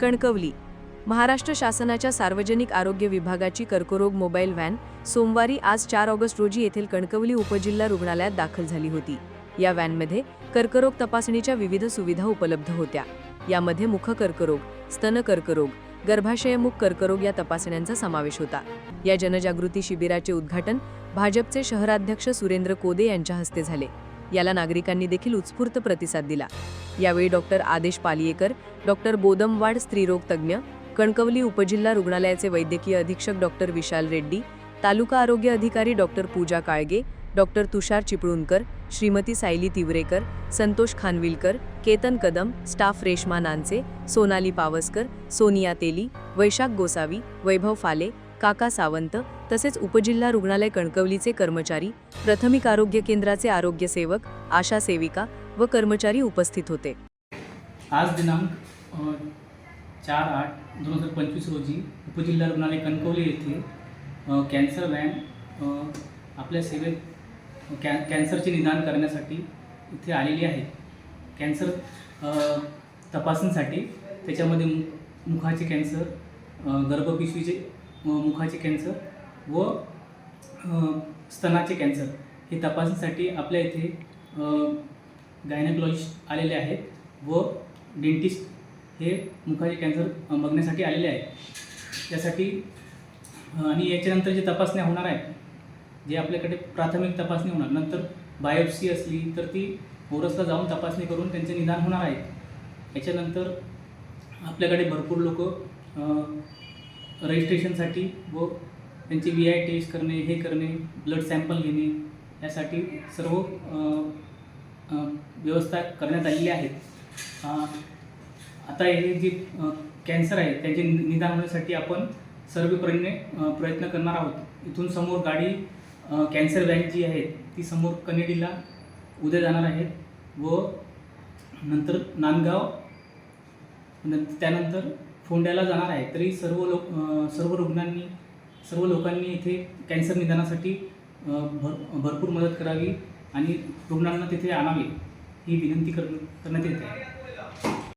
कणकवली. महाराष्ट्र शासनाच्या सार्वजनिक आरोग्य विभागाची कर्करोग मोबाईल व्हॅन सोमवारी आज चार ऑगस्ट रोजी येथील कणकवली उपजिल्हा रुग्णालयात दाखल झाली होती. या व्हॅनमध्ये कर्करोग तपासणीच्या विविध सुविधा उपलब्ध होत्या. यामध्ये मुख कर्करोग स्तन कर्करोग गर्भाशयमुख कर्करोग या तपासण्यांचा समावेश होता. या जनजागृती शिबिराचे उद्घाटन भाजपचे शहराध्यक्ष सुरेंद्र कोदे यांच्या हस्ते झाले. याला नागरिकांनी देखील उत्स्फूर्त प्रतिसाद दिला. यावेळी डॉक्टर आदेश पालियेकर डॉक्टर बोदमवाड स्त्रीरोग तज्ज्ञ कणकवली उपजिल्हा रुग्णालयाचे वैद्यकीय अधीक्षक डॉक्टर विशाल रेड्डी तालुका आरोग्य अधिकारी doctor Pooja Kalge doctor Tushar Chiplunkar Shrimati Sayali Tivarekar Santosh Khanvilkar Ketan Kadam staff Reshma Nanse Sonali Pawaskar Sonia Teli Vaishakh Gosavi Vaibhav Phale काका सावंत तसेच उपजिल्हा रुग्णालय कणकवलीचे कर्मचारी प्राथमिक आरोग्य केंद्राचे आरोग्य सेवक आशा सेविका व कर्मचारी उपस्थित होते. आज दिनांक चार आठ दोन हजार पंचवीस रोजी उपजिल्हा रुग्णालय कणकवली येथे कॅन्सर व्हॅन आपल्या सेवेत कॅ कॅन्सरचे निदान करण्यासाठी इथे आलेली आहे. कॅन्सर तपासणीसाठी त्याच्यामध्ये मुखाचे कॅन्सर गर्भपिशवीचे मुखाचे कॅन्सर व स्तनाचे कॅन्सर हे तपासणीसाठी आपल्या इथे गायनेकॉलॉजिस्ट आलेले आहेत व डेंटिस्ट हे मुखाचे कॅन्सर बघण्यासाठी आलेले आहेत. त्यासाठी आणि याच्यानंतर जे तपासण्या होणार आहेत जे आपल्याकडे प्राथमिक तपासणी होणार नंतर बायोप्सी असली तर ती ओरसला जाऊन तपासणी करून त्यांचे निदान होणार आहे. याच्यानंतर आपल्याकडे भरपूर लोक रजिस्ट्रेशनसाठी व त्यांची व्ही आय टेस्ट करणे हे करणे ब्लड सॅम्पल घेणे यासाठी सर्व व्यवस्था करण्यात आलेली आहे आता हे जे कॅन्सर आहे त्याचे नि- निदान होण्यासाठी आपण सर्वपरीने प्रयत्न करणार आहोत. इथून समोर गाडी कॅन्सर व्हॅन जी आहे ती समोर कनेडीला उद्या जाणार आहेत व नंतर नांदगाव त्यानंतर फोंड्याला जाणार आहे. तरी सर्व लोक सर्व रुग्णांनी सर्व लोकांनी इथे कॅन्सर निदानासाठी भर भरपूर मदत करावी आणि रुग्णांना तिथे आणावे ही विनंती कर करण्यात येते